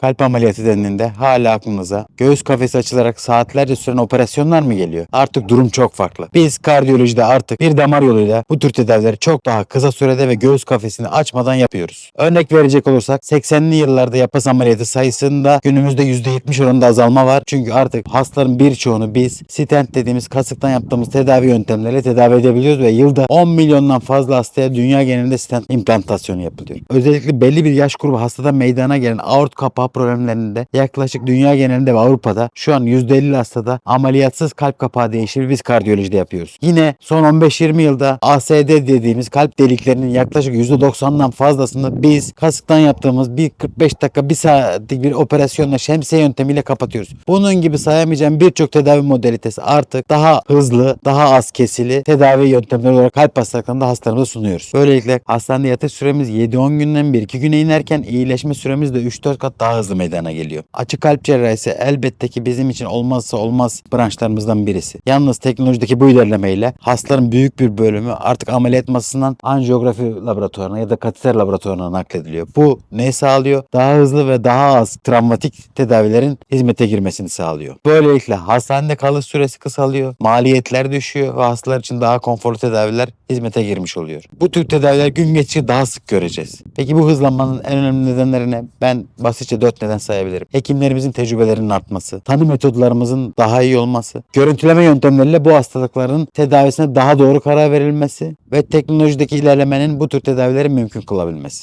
Kalp ameliyatı dendiğinde hala aklınıza göğüs kafesi açılarak saatlerce süren operasyonlar mı geliyor? Artık durum çok farklı. Biz kardiyolojide artık bir damar yoluyla bu tür tedavileri çok daha kısa sürede ve göğüs kafesini açmadan yapıyoruz. Örnek verecek olursak 80'li yıllarda yapı ameliyatı sayısında günümüzde %70 oranında azalma var. Çünkü artık hastaların birçoğunu biz stent dediğimiz kasıktan yaptığımız tedavi yöntemleriyle tedavi edebiliyoruz ve yılda 10 milyondan fazla hastaya dünya genelinde stent implantasyonu yapılıyor. Özellikle belli bir yaş grubu hastada meydana gelen aort kapağı problemlerinde yaklaşık dünya genelinde ve Avrupa'da şu an %50 hastada ameliyatsız kalp kapağı değişimi biz kardiyolojide yapıyoruz. Yine son 15-20 yılda ASD dediğimiz kalp deliklerinin yaklaşık %90'dan fazlasını biz kasıktan yaptığımız bir 45 dakika bir saatlik bir operasyonla şemsiye yöntemiyle kapatıyoruz. Bunun gibi sayamayacağım birçok tedavi modalitesi artık daha hızlı, daha az kesili tedavi yöntemleri olarak kalp hastalıklarında hastalarımıza sunuyoruz. Böylelikle hastanede yatış süremiz 7-10 günden 1-2 güne inerken iyileşme süremiz de 3-4 kat daha hızlı meydana geliyor. Açık kalp cerrahisi elbette ki bizim için olmazsa olmaz branşlarımızdan birisi. Yalnız teknolojideki bu ilerlemeyle hastaların büyük bir bölümü artık ameliyat masasından anjiyografi laboratuvarına ya da kateter laboratuvarına naklediliyor. Bu ne sağlıyor? Daha hızlı ve daha az travmatik tedavilerin hizmete girmesini sağlıyor. Böylelikle hastanede kalış süresi kısalıyor, maliyetler düşüyor ve hastalar için daha konforlu tedaviler hizmete girmiş oluyor. Bu tür tedaviler gün geçtikçe daha sık göreceğiz. Peki bu hızlanmanın en önemli nedenlerine ben basitçe dört neden sayabilirim. Hekimlerimizin tecrübelerinin artması, tanı metodlarımızın daha iyi olması, görüntüleme yöntemleriyle bu hastalıkların tedavisine daha doğru karar verilmesi ve teknolojideki ilerlemenin bu tür tedavileri mümkün kılabilmesi.